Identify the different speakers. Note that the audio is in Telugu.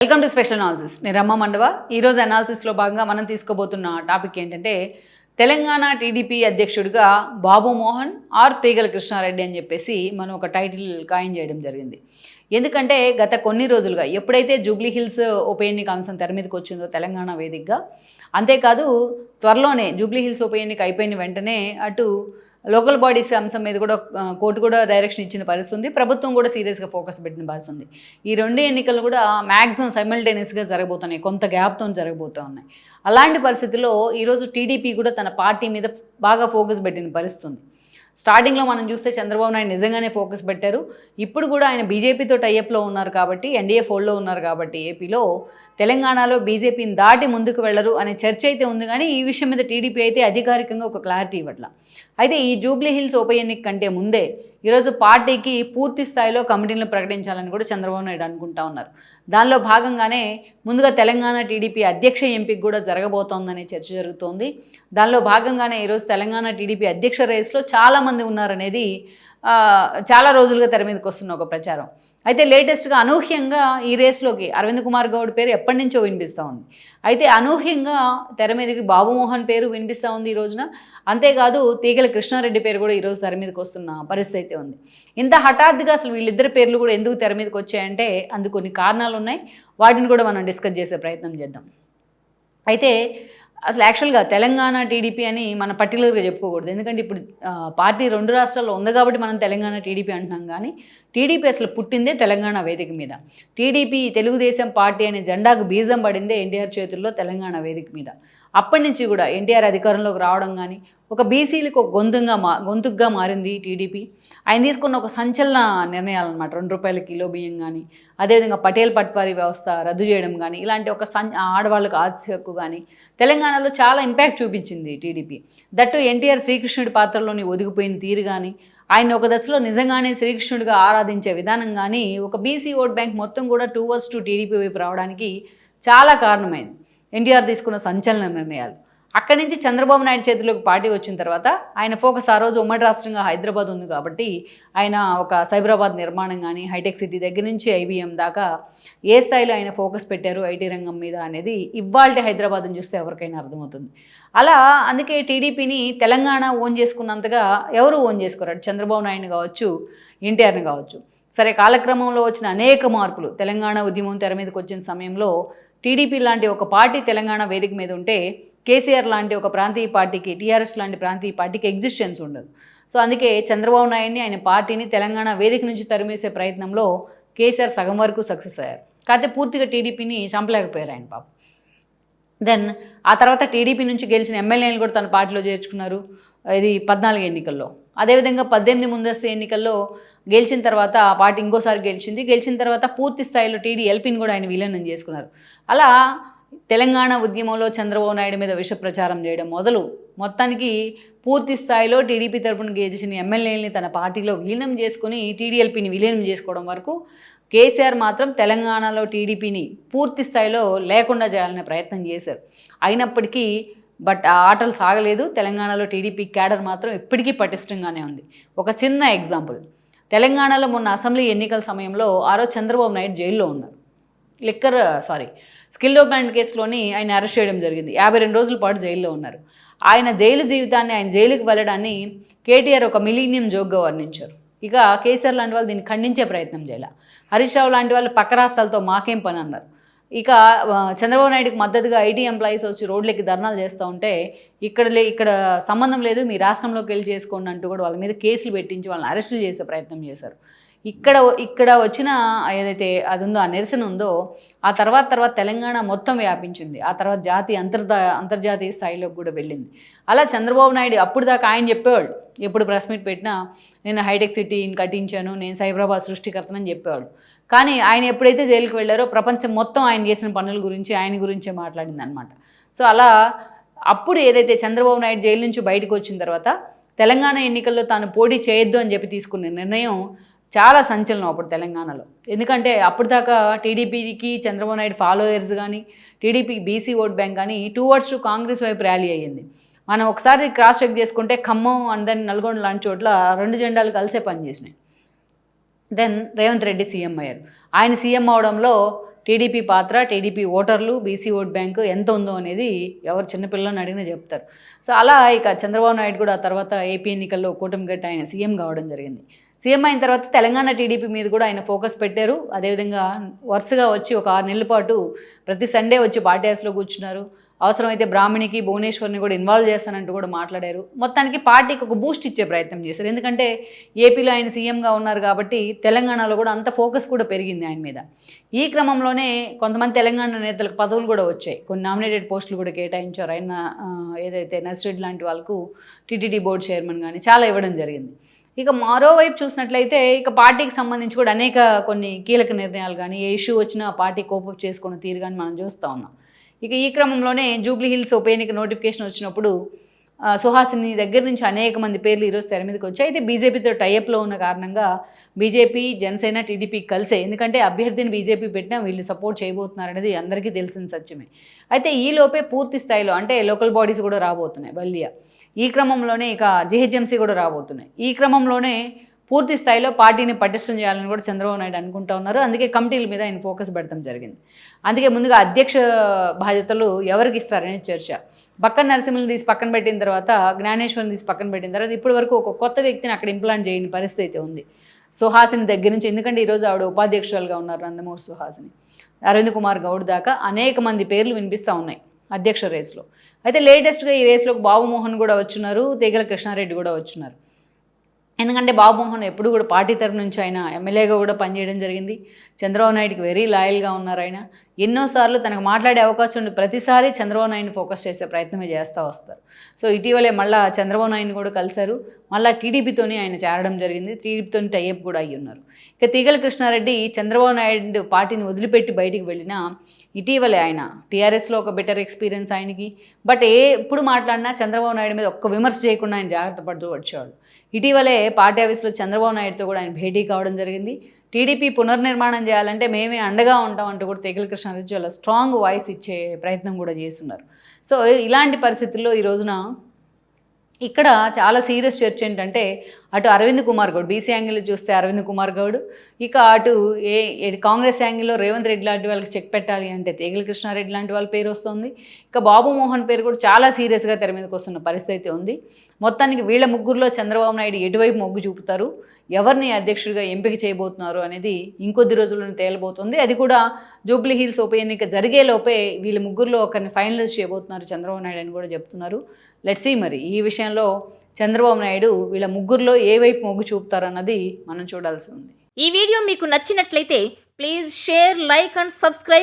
Speaker 1: వెల్కమ్ టు స్పెషల్ అనాలిసిస్ నేను రమ్మ మండవ. ఈరోజు అనాలిసిస్లో భాగంగా మనం తీసుకోబోతున్న టాపిక్ ఏంటంటే తెలంగాణ టీడీపీ అధ్యక్షుడిగా బాబు మోహన్ ఆర్ తీగల కృష్ణారెడ్డి అని చెప్పేసి మనం ఒక టైటిల్ ఖాయం చేయడం జరిగింది. ఎందుకంటే గత కొన్ని రోజులుగా ఎప్పుడైతే జూబ్లీ హిల్స్ ఉప ఎన్నిక అంశం తెర మీదకి వచ్చిందో తెలంగాణ వేదికగా అంతేకాదు త్వరలోనే జూబ్లీ హిల్స్ ఉప ఎన్నిక అయిపోయిన వెంటనే అటు లోకల్ బాడీస్ అంశం మీద కూడా కోర్టు కూడా డైరెక్షన్ ఇచ్చిన పరిస్థితి ఉంది. ప్రభుత్వం కూడా సీరియస్గా ఫోకస్ పెట్టిన పరిస్థితి ఉంది. ఈ రెండు ఎన్నికలు కూడా మ్యాక్సిమం సైమల్టేనియస్గా జరగబోతున్నాయి. కొంత గ్యాప్తో జరగబోతూ ఉన్నాయి. అలాంటి పరిస్థితుల్లో ఈరోజు టీడీపీ కూడా తన పార్టీ మీద బాగా ఫోకస్ పెట్టిన పరిస్థితి ఉంది. స్టార్టింగ్లో మనం చూస్తే చంద్రబాబు నాయుడు నిజంగానే ఫోకస్ పెట్టారు. ఇప్పుడు కూడా ఆయన బీజేపీతో టైఅప్లో ఉన్నారు కాబట్టి ఎన్డీఏ ఫోల్డ్లో ఉన్నారు కాబట్టి ఏపీలో తెలంగాణలో బీజేపీని దాటి ముందుకు వెళ్ళరు అనే చర్చ అయితే ఉంది. కానీ ఈ విషయం మీద టీడీపీ అయితే అధికారికంగా ఒక క్లారిటీ ఇవ్వట్ల. అయితే ఈ జూబ్లీ హిల్స్ ఉప ఎన్నిక కంటే ముందే ఈరోజు పార్టీకి పూర్తి స్థాయిలో కమిటీలను ప్రకటించాలని కూడా చంద్రబాబు నాయుడు అనుకుంటా ఉన్నారు. దానిలో భాగంగానే ముందుగా తెలంగాణ టీడీపీ అధ్యక్ష ఎంపిక కూడా జరగబోతోందనే చర్చ జరుగుతోంది. దానిలో భాగంగానే ఈరోజు తెలంగాణ టీడీపీ అధ్యక్ష రేస్లో చాలామంది ఉన్నారనేది చాలా రోజులుగా తెర మీదకి వస్తున్న ఒక ప్రచారం. అయితే లేటెస్ట్గా అనూహ్యంగా ఈ రేస్లోకి అరవింద్ కుమార్ గౌడ్ పేరు ఎప్పటి నుంచో వినిపిస్తూ ఉంది. అయితే అనూహ్యంగా తెర మీదకి బాబుమోహన్ పేరు వినిపిస్తూ ఉంది ఈ రోజున. అంతేకాదు తీగల కృష్ణారెడ్డి పేరు కూడా ఈరోజు తెర మీదకి వస్తున్న పరిస్థితి అయితే ఉంది. ఇంత హఠాత్తుగా అసలు వీళ్ళిద్దరి పేర్లు కూడా ఎందుకు తెర మీదకి వచ్చాయంటే అందుకు కొన్ని కారణాలు ఉన్నాయి. వాటిని కూడా మనం డిస్కస్ చేసే ప్రయత్నం చేద్దాం. అయితే అసలు యాక్చువల్గా తెలంగాణ టీడీపీ అని మనం పర్టికులర్గా చెప్పుకోకూడదు. ఎందుకంటే ఇప్పుడు పార్టీ రెండు రాష్ట్రాల్లో ఉంది కాబట్టి మనం తెలంగాణ టీడీపీ అంటున్నాం కానీ టీడీపీ అసలు పుట్టిందే తెలంగాణ వేదిక మీద. టీడీపీ తెలుగుదేశం పార్టీ అనే జెండాకు బీజం పడిందే ఎన్టీఆర్ చేతుల్లో తెలంగాణ వేదిక మీద. అప్పటి నుంచి కూడా ఎన్టీఆర్ అధికారంలోకి రావడం కానీ ఒక బీసీలకు ఒక గొంతుగా మా గొంతుగా మారింది టీడీపీ. ఆయన తీసుకున్న ఒక సంచలన నిర్ణయాలు అనమాట రెండు రూపాయల కిలో బియ్యం కానీ అదేవిధంగా పటేల్ పట్వారీ వ్యవస్థ రద్దు చేయడం కానీ ఇలాంటి ఒక సం ఆడవాళ్ళకు ఆస్తి హక్కు కానీ తెలంగాణలో చాలా ఇంపాక్ట్ చూపించింది టీడీపీ. దట్టు ఎన్టీఆర్ శ్రీకృష్ణుడి పాత్రలోని ఒదిగిపోయిన తీరు కానీ ఆయన ఒక దశలో నిజంగానే శ్రీకృష్ణుడిగా ఆరాధించే విధానం కానీ ఒక బీసీ ఓట్ బ్యాంక్ మొత్తం కూడా టూ వర్స్ టు టీడీపీ వైపు రావడానికి చాలా కారణమైంది. ఎన్టీఆర్ తీసుకున్న సంచలన నిర్ణయాలు. అక్కడి నుంచి చంద్రబాబు నాయుడు చేతిలోకి పార్టీ వచ్చిన తర్వాత ఆయన ఫోకస్ ఆ రోజు ఉమ్మడి రాష్ట్రంగా హైదరాబాద్ ఉంది కాబట్టి ఆయన ఒక సైబరాబాద్ నిర్మాణం కానీ హైటెక్ సిటీ దగ్గర నుంచి ఐబీఎం దాకా ఏ స్థాయిలో ఆయన ఫోకస్ పెట్టారు ఐటీ రంగం మీద అనేది ఇవాళ హైదరాబాద్ని చూస్తే ఎవరికైనా అర్థమవుతుంది. అలా అందుకే టీడీపీని తెలంగాణ ఓన్ చేసుకున్నంతగా ఎవరు ఓన్ చేసుకోరు? చంద్రబాబు నాయుడు కావచ్చు ఎన్టీఆర్ని కావచ్చు. సరే కాలక్రమంలో వచ్చిన అనేక మార్పులు తెలంగాణ ఉద్యమం తెర మీదకి వచ్చిన సమయంలో టీడీపీ లాంటి ఒక పార్టీ తెలంగాణ వేదిక మీద ఉంటే కేసీఆర్ లాంటి ఒక ప్రాంతీయ పార్టీకి టీఆర్ఎస్ లాంటి ప్రాంతీయ పార్టీకి ఎగ్జిస్టెన్స్ ఉండదు. సో అందుకే చంద్రబాబు నాయుడిని ఆయన పార్టీని తెలంగాణ వేదిక నుంచి తరిమేసే ప్రయత్నంలో కేసీఆర్ సగం వరకు సక్సెస్ అయ్యారు. కాకపోతే పూర్తిగా టీడీపీని చంపలేకపోయారు ఆయన పాపం. దెన్ ఆ తర్వాత టీడీపీ నుంచి గెలిచిన ఎమ్మెల్యేలు కూడా తన పార్టీలో చేర్చుకున్నారు. ఇది పద్నాలుగు ఎన్నికల్లో. అదేవిధంగా పద్దెనిమిది ముందస్తు ఎన్నికల్లో గెలిచిన తర్వాత ఆ పార్టీ ఇంకోసారి గెలిచింది. గెలిచిన తర్వాత పూర్తి స్థాయిలో టీడీ ఎల్పీని కూడా ఆయన విలీనం చేసుకున్నారు. అలా తెలంగాణ ఉద్యమంలో చంద్రబాబు నాయుడు మీద విష ప్రచారం చేయడం మొదలు. మొత్తానికి పూర్తి స్థాయిలో టీడీపీ తరపున గెలిచిన ఎమ్మెల్యేలని తన పార్టీలో విలీనం చేసుకుని టీడీఎల్పీని విలీనం చేసుకోవడం వరకు కేసీఆర్ మాత్రం తెలంగాణలో టీడీపీని పూర్తి స్థాయిలో లేకుండా చేయాలనే ప్రయత్నం చేశారు. అయినప్పటికీ బట్ ఆ ఆటలు సాగలేదు. తెలంగాణలో టీడీపీ క్యాడర్ మాత్రం ఇప్పటికీ పటిష్టంగానే ఉంది. ఒక చిన్న ఎగ్జాంపుల్. తెలంగాణలో మొన్న అసెంబ్లీ ఎన్నికల సమయంలో ఆరో చంద్రబాబు నాయుడు జైల్లో ఉన్నారు. లిక్కర్ సారీ స్కిల్ డెవలప్మెంట్ కేసులోని ఆయన అరెస్ట్ చేయడం జరిగింది. యాభై రెండు రోజుల పాటు జైల్లో ఉన్నారు. ఆయన జైలు జీవితాన్ని ఆయన జైలుకి వెళ్ళడాన్ని కేటీఆర్ ఒక మిలీనియం జోక్గా వర్ణించారు. ఇక కేసీఆర్ లాంటి వాళ్ళు దీన్ని ఖండించే ప్రయత్నం చేయాలి. హరీష్ రావు లాంటి వాళ్ళు పక్క రాష్ట్రాలతో మాకేం పని అన్నారు. ఇక చంద్రబాబు నాయుడుకి మద్దతుగా ఐటీ ఎంప్లాయీస్ వచ్చి రోడ్లకి ధర్నాలు చేస్తూ ఉంటే ఇక్కడ లే ఇక్కడ సంబంధం లేదు మీ రాష్ట్రంలోకి వెళ్ళి చేసుకోండి అంటూ కూడా వాళ్ళ మీద కేసులు పెట్టించి వాళ్ళని అరెస్టులు చేసే ప్రయత్నం చేశారు. ఇక్కడ ఇక్కడ వచ్చిన ఏదైతే అది ఉందో ఆ నిరసన ఉందో ఆ తర్వాత తర్వాత తెలంగాణ మొత్తం వ్యాపించింది. ఆ తర్వాత జాతీయ అంతర్దా అంతర్జాతీయ స్థాయిలోకి కూడా వెళ్ళింది. అలా చంద్రబాబు నాయుడు అప్పుడు దాకా ఆయన చెప్పేవాడు ఎప్పుడు ప్రెస్ మీట్ పెట్టినా నేను హైటెక్ సిటీని కట్టించాను నేను సైబరాబాద్ సృష్టికర్తనని చెప్పేవాడు కానీ ఆయన ఎప్పుడైతే జైలుకి వెళ్ళారో ప్రపంచం మొత్తం ఆయన చేసిన పనుల గురించి ఆయన గురించే మాట్లాడింది అనమాట సో అలా అప్పుడు ఏదైతే చంద్రబాబు నాయుడు జైలు నుంచి బయటకు వచ్చిన తర్వాత తెలంగాణ ఎన్నికల్లో తాను పోటీ చేయొద్దు అని చెప్పి తీసుకున్న నిర్ణయం చాలా సంచలనం అప్పుడు తెలంగాణలో. ఎందుకంటే అప్పటిదాకా టీడీపీకి చంద్రబాబు నాయుడు ఫాలోయర్స్ కానీ టీడీపీ బీసీ ఓట్ బ్యాంక్ కానీ టూ వర్డ్స్ టు కాంగ్రెస్ వైపు ర్యాలీ అయ్యింది. మనం ఒకసారి క్రాస్ చెక్ చేసుకుంటే ఖమ్మం అండ్ దెన్ నల్గొండ లాంటి చోట్ల రెండు జెండాలు కలిసే పనిచేసినాయి దెన్ రేవంత్ రెడ్డి సీఎం అయ్యారు. ఆయన సీఎం అవడంలో టీడీపీ పాత్ర టీడీపీ ఓటర్లు బీసీ ఓట్ బ్యాంకు ఎంత ఉందో అనేది ఎవరు చిన్నపిల్లలను అడిగినా చెప్తారు. సో అలా ఇక చంద్రబాబు నాయుడు కూడా తర్వాత ఏపీ ఎన్నికల్లో కూటమి గట్టి ఆయన సీఎం కావడం జరిగింది. సీఎం అయిన తర్వాత తెలంగాణ టీడీపీ మీద కూడా ఆయన ఫోకస్ పెట్టారు. అదేవిధంగా వరుసగా వచ్చి ఒక ఆరు నెలల పాటు ప్రతి సండే వచ్చి పార్టీ హౌస్లో కూర్చున్నారు. అవసరమైతే బ్రాహ్మణికి భువనేశ్వర్ని కూడా ఇన్వాల్వ్ చేస్తానంటూ కూడా మాట్లాడారు. మొత్తానికి పార్టీకి ఒక బూస్ట్ ఇచ్చే ప్రయత్నం చేశారు. ఎందుకంటే ఏపీలో ఆయన సీఎంగా ఉన్నారు కాబట్టి తెలంగాణలో కూడా అంత ఫోకస్ కూడా పెరిగింది ఆయన మీద. ఈ క్రమంలోనే కొంతమంది తెలంగాణ నేతలకు పదవులు కూడా వచ్చాయి. కొన్ని నామినేటెడ్ పోస్టులు కూడా కేటాయించారు. ఆయన ఏదైతే నర్సిరెడ్డి లాంటి వాళ్ళకు టీటీడీ బోర్డు చైర్మన్ కానీ చాలా ఇవ్వడం జరిగింది. ఇక మరోవైపు చూసినట్లయితే ఇక పార్టీకి సంబంధించి కూడా అనేక కొన్ని కీలక నిర్ణయాలు కానీ ఏ ఇష్యూ వచ్చినా పార్టీ కోపప్ చేసుకున్న తీరు కానీ మనం చూస్తూ ఉన్నాం. ఇక ఈ క్రమంలోనే జూబ్లీ హిల్స్ ఉప ఎన్నిక నోటిఫికేషన్ వచ్చినప్పుడు సుహాసిని దగ్గర నుంచి అనేక మంది పేర్లు ఈరోజు తెర మీదకి వచ్చాయి. అయితే బీజేపీతో టైఅప్లో ఉన్న కారణంగా బీజేపీ జనసేన టీడీపీ కలిసే. ఎందుకంటే అభ్యర్థిని బీజేపీ పెట్టినా వీళ్ళు సపోర్ట్ చేయబోతున్నారు అనేది అందరికీ తెలిసిన సత్యమే. అయితే ఈ లోపే పూర్తి స్థాయిలో అంటే లోకల్ బాడీస్ కూడా రాబోతున్నాయి. బల్దియా. ఈ క్రమంలోనే ఇక జిహెచ్ఎంసీ కూడా రాబోతున్నాయి. ఈ క్రమంలోనే పూర్తి స్థాయిలో పార్టీని పటిష్టం చేయాలని కూడా చంద్రబాబు నాయుడు అనుకుంటా ఉన్నారు. అందుకే కమిటీల మీద ఆయన ఫోకస్ పెడతాం జరిగింది. అందుకే ముందుగా అధ్యక్ష బాధ్యతలు ఎవరికి ఇస్తారనే చర్చ. పక్కన నరసింహని తీసి పక్కన పెట్టిన తర్వాత జ్ఞానేశ్వరిని తీసి పక్కన పెట్టిన తర్వాత ఇప్పటి వరకు ఒక కొత్త వ్యక్తిని అక్కడ ఇంప్లాంట్ చేయని పరిస్థితి అయితే ఉంది. సుహాసిని దగ్గర నుంచి ఎందుకంటే ఈరోజు ఆవిడ ఉపాధ్యక్షురాలుగా ఉన్నారు నందమూరి సుహాసిని. అరవింద్ కుమార్ గౌడ్ దాకా అనేక మంది పేర్లు వినిపిస్తూ ఉన్నాయి అధ్యక్ష రేస్లో. అయితే లేటెస్ట్గా ఈ రేస్లోకి బాబు మోహన్ కూడా వచ్చున్నారు తీగల కృష్ణారెడ్డి కూడా వచ్చున్నారు. ఎందుకంటే బాబుమోహన్ ఎప్పుడు కూడా పార్టీ తరపు నుంచి ఆయన ఎమ్మెల్యేగా కూడా పనిచేయడం జరిగింది. చంద్రబాబు నాయుడుకి వెరీ లాయల్గా ఉన్నారు ఆయన. ఎన్నోసార్లు తనకు మాట్లాడే అవకాశం ఉండి ప్రతిసారి చంద్రబాబు నాయుడిని ఫోకస్ చేసే ప్రయత్నమే చేస్తూ వస్తారు. సో ఇటీవలే మళ్ళా చంద్రబాబు నాయుడిని కూడా కలిశారు. మళ్ళీ టీడీపీతోనే ఆయన చేరడం జరిగింది. టీడీపీతో టైఅప్ కూడా అయ్యి ఉన్నారు. ఇక తీగల కృష్ణారెడ్డి చంద్రబాబు నాయుడు పార్టీని వదిలిపెట్టి బయటికి వెళ్ళినా ఇటీవలే ఆయన టీఆర్ఎస్లో ఒక బెటర్ ఎక్స్పీరియన్స్ ఆయనకి. బట్ ఏ ఎప్పుడు మాట్లాడినా చంద్రబాబు నాయుడు మీద ఒక్క విమర్శ చేయకుండా ఆయన జాగ్రత్త పడుతూ వచ్చేవాడు. ఇటీవలే పార్టీ ఆఫీస్లో చంద్రబాబు నాయుడుతో కూడా ఆయన భేటీ కావడం జరిగింది. టీడీపీ పునర్నిర్మాణం చేయాలంటే మేమే అండగా ఉంటాం అంటూ కూడా తెగిలి కృష్ణారెడ్డి చాలా స్ట్రాంగ్ వాయిస్ ఇచ్చే ప్రయత్నం కూడా చేస్తున్నారు. సో ఇలాంటి పరిస్థితుల్లో ఈ రోజున ఇక్కడ చాలా సీరియస్ చర్చ ఏంటంటే అటు అరవింద్ కుమార్ గౌడ్ బీసీ యాంగిల్లో చూస్తే అరవింద్ కుమార్ గౌడ్ ఇక అటు ఏ ఏ- కాంగ్రెస్ యాంగిల్లో రేవంత్ రెడ్డి లాంటి వాళ్ళకి చెక్ పెట్టాలి అంటే తేగిలి కృష్ణారెడ్డి లాంటి వాళ్ళ పేరు వస్తుంది. ఇక బాబు మోహన్ పేరు కూడా చాలా సీరియస్గా తెర మీదకి వస్తున్న పరిస్థితి అయితే ఉంది. మొత్తానికి వీళ్ళ ముగ్గురులో చంద్రబాబు నాయుడు ఎటువైపు మొగ్గు చూపుతారు? ఎవరిని అధ్యక్షుడిగా ఎంపిక చేయబోతున్నారు అనేది ఇంకొద్ది రోజుల్లో తేలబోతుంది. అది కూడా జూబ్లీ హిల్స్ ఉప ఎన్నిక జరిగే లోపే వీళ్ళ ముగ్గురులో ఒకరిని ఫైనలైజ్ చేయబోతున్నారు చంద్రబాబు నాయుడు అని కూడా చెప్తున్నారు. లెట్స్ సీ మరి ఈ విషయం విషయంలో చంద్రబాబు నాయుడు వీళ్ళ ముగ్గురులో ఏ వైపు మొగ్గు చూపుతారన్నది మనం చూడాల్సి ఉంది.
Speaker 2: ఈ వీడియో మీకు నచ్చినట్లయితే please share like and subscribe